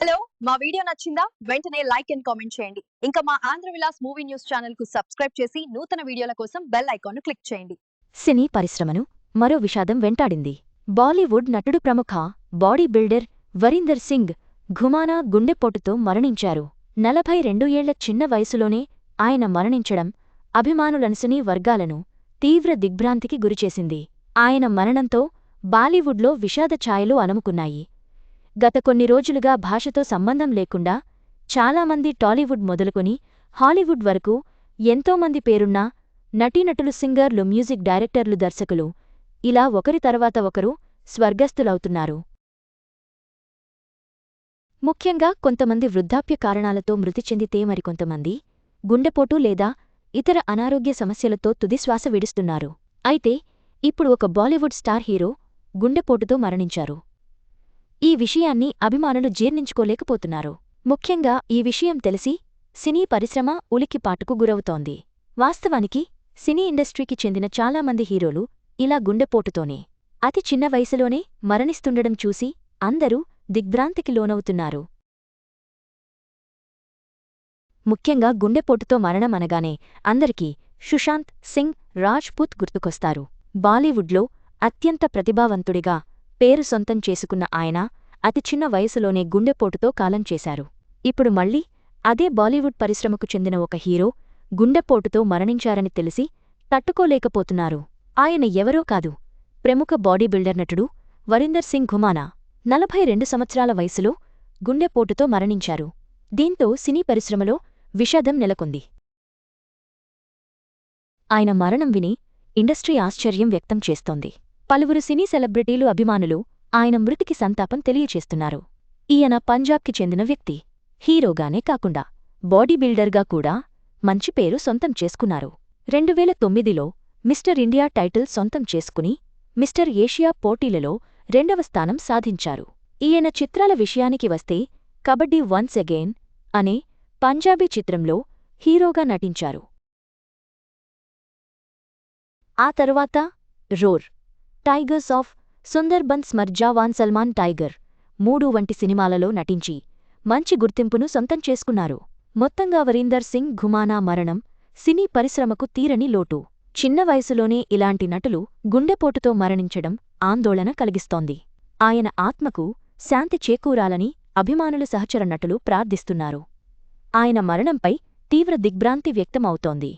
Hello మా video నచ్చిందా? వెంటనే లైక్ అండ్ కామెంట్ చేయండి. ఇంకా మా ఆంధ్ర విలాస్ మూవీ న్యూస్ ఛానల్కు సబ్స్క్రైబ్ చేసి నూతన వీడియోల కోసం బెల్ ఐకాన్ క్లిక్ చేయండి. సినీ పరిశ్రమను మరో విషాదం వెంటాడింది. బాలీవుడ్ నటుడు ప్రముఖ బాడీ బిల్డర్ వరీందర్ సింగ్ ఘుమానా గుండెపోటుతో మరణించారు. నలభై రెండు ఏళ్ళ చిన్న వయసులోనే ఆయన మరణించడం అభిమానులనుసుని వర్గాలను తీవ్ర దిగ్భ్రాంతికి గురిచేసింది. ఆయన మరణంతో బాలీవుడ్లో విషాద ఛాయలు అలముకున్నాయి గత కొన్ని రోజులుగా భాషతో సంబంధం లేకుండా చాలామంది టాలీవుడ్ మొదలుకొని హాలీవుడ్ వరకు ఎంతోమంది పేరున్న నటీనటులు సింగర్లు మ్యూజిక్ డైరెక్టర్లు దర్శకులు ఇలా ఒకరి తర్వాత ఒకరు స్వర్గస్థులవుతున్నారు. ముఖ్యంగా కొంతమంది వృద్ధాప్య కారణాలతో మృతి చెందితే మరికొంతమంది గుండెపోటు లేదా ఇతర అనారోగ్య సమస్యలతో తుదిశ్వాస విడుస్తున్నారు. అయితే ఇప్పుడు ఒక బాలీవుడ్ స్టార్ హీరో గుండెపోటుతో మరణించారు. ఈ విషయాన్ని అభిమానులు జీర్ణించుకోలేకపోతున్నారు. ముఖ్యంగా ఈ విషయం తెలిసి సినీ పరిశ్రమ ఉలిక్కిపాటుకు గురవుతోంది. వాస్తవానికి సినీ ఇండస్ట్రీకి చెందిన చాలామంది హీరోలు ఇలా గుండెపోటుతోనే అతి చిన్న వయసులోనే మరణిస్తుండడం చూసి అందరూ దిగ్భ్రాంతికి లోనవుతున్నారు. ముఖ్యంగా గుండెపోటుతో మరణం అనగానే అందరికీ సుశాంత్ సింగ్ రాజ్పుత్ గుర్తుకొస్తారు. బాలీవుడ్లో అత్యంత ప్రతిభావంతుడిగా పేరు సొంతం చేసుకున్న ఆయన అతి చిన్న వయసులోనే గుండెపోటుతో కాలం చేశారు. ఇప్పుడు మళ్ళీ అదే బాలీవుడ్ పరిశ్రమకు చెందిన ఒక హీరో గుండెపోటుతో మరణించారని తెలిసి తట్టుకోలేకపోతున్నారు. ఆయన ఎవరో కాదు. ప్రముఖ బాడీ బిల్డర్ నటుడు వరీందర్ సింగ్ ఘుమానా నలభై రెండు సంవత్సరాల వయసులో గుండెపోటుతో మరణించారు. దీంతో సినీ పరిశ్రమలో విషాదం నెలకొంది. ఆయన మరణం విని ఇండస్ట్రీ ఆశ్చర్యం వ్యక్తం చేస్తోంది. పలువురు సినీ సెలబ్రిటీలు అభిమానులు ఆయన మృతికి సంతాపం తెలియచేస్తున్నారు. ఈయన పంజాబ్కి చెందిన వ్యక్తి. హీరోగానే కాకుండా బాడీ బిల్డర్గా కూడా మంచి పేరు సొంతం చేసుకున్నారు. రెండువేల తొమ్మిదిలో మిస్టర్ ఇండియా టైటిల్ సొంతం చేసుకుని మిస్టర్ ఏషియా పోటీలలో రెండవ స్థానం సాధించారు. ఈయన చిత్రాల విషయానికి వస్తే కబడ్డీ వన్స్ అగైన్ అనే పంజాబీ చిత్రంలో హీరోగా నటించారు. ఆ తరువాత roar tigers of Sundarbans Marjaavaan Salman tiger మూడు వంటి సినిమాలలో నటించి మంచి గుర్తింపును సొంతం చేసుకున్నారు. మొత్తంగా వరీందర్ సింగ్ ఘుమానా మరణం సినీ పరిశ్రమకు తీరని లోటు. చిన్న వయసులోనే ఇలాంటి నటులు గుండెపోటుతో మరణించడం ఆందోళన కలిగిస్తోంది. ఆయన ఆత్మకు శాంతి చేకూరాలని అభిమానులు సహచర నటులు ప్రార్థిస్తున్నారు. ఆయన మరణంపై తీవ్ర దిగ్భ్రాంతి వ్యక్తమవుతోంది.